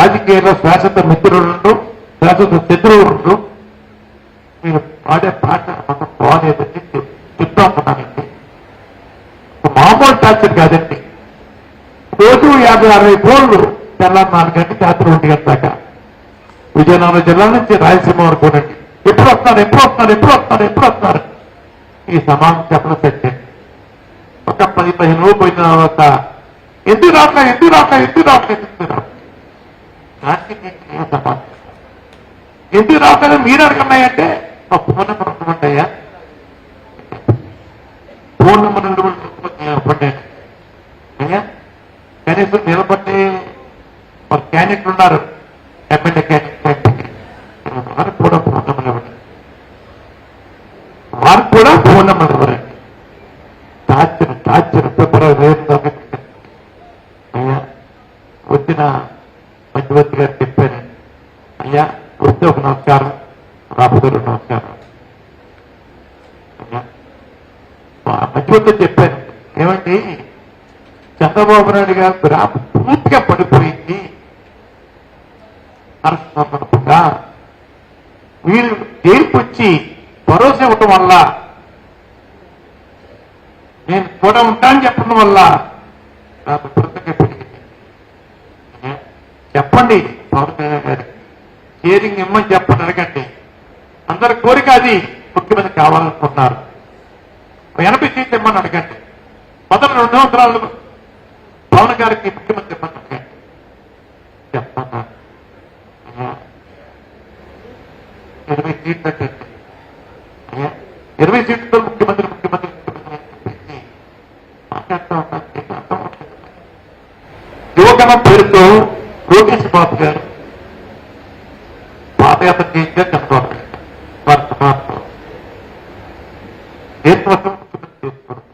రాజకీయాల్లో శాశ్వత మిత్రుడు శాశ్వత శత్రువులు మీరు పాడే పాట మనం బాగాలేదని చెప్తా ఉన్నానండి. మామూలు టార్చర్ కాదండి. రోజు యాభై అరవై కోళ్ళు తెల్లారి నాలుగు గంటకి రాత్రి ఒంటి గంట దాకా. విజయనగరం జిల్లా నుంచి రాయలసీమ వరకు ఉండండి. ఎప్పుడు వస్తారు ఎప్పుడు వస్తారు ఎప్పుడు వస్తారు ఎప్పుడు వస్తారు ఈ సమాజం చెప్పడం సత్యం ఒక పది పదిహేను రోజులు పోయిన తర్వాత ఎందుకు రాట్లా ఎందుకు రాట్లా ఎందుకు రాట్లా ఎందుకు రావట్లేదు మీరు అడగన్నాయంటే మా ఫోన్ నెంబర్ ఉంటుందయ్యా ఫోన్ నెంబర్ నిలబడి అయ్యా కనీసం నిలబడి ఒక క్యాండిడేట్ ఉన్నారు. ఎమ్మెల్యే క్యాండిడేట్ వారు కూడా ఫోన్ నెంబర్ ఇవ్వండి. వారు కూడా ఫోన్ నెంబర్ ఇవ్వరండి. టార్చర్ టార్చర్ ఫిబ్రవరి వేరు అయ్యా వచ్చిన మధ్యవర్తి గారు? అయ్యా వస్తే ఒక నమస్కారం రాబోతే రెండు నమస్కారం అయ్యా చెప్పాను ఏమండి చంద్రబాబు నాయుడు గారు గ్రాఫ్ పూర్తిగా పడిపోయింది అరసంగా వీళ్ళు జైలుకొచ్చి భరోసా ఇవ్వటం వల్ల నేను కూడా ఉంటానని చెప్పడం వల్ల నాకు కృతజ్ఞత పెరిగింది చెప్పండి పవన్ కళ్యాణ్ గారికి షేరింగ్ ఇమ్మని చెప్పండి అడగండి. అందరి కోరిక అది ముఖ్యమంత్రి కావాలనుకుంటున్నారు. ఎనభై సీట్లు ఇమ్మని అడగండి. మొదటి రెండు సంవత్సరాలు పవన్ గారికి ముఖ్యమంత్రి ఇమ్మని అడగండి. చెప్పన్నా ఇరవై సీట్లు అడగండి ఇరవై సీట్లతో ముఖ్యమంత్రి ముఖ్యమంత్రి ముఖ్యమంత్రి మాట్లాడుతూ పేరుతో లోకేష్ బాబు గారు పాదయాత్ర చేయించారు చంద్రబాబు నాయుడు వారి సమాప్తం దేనికోసం ముఖ్యమంత్రి చేసుకున్నారు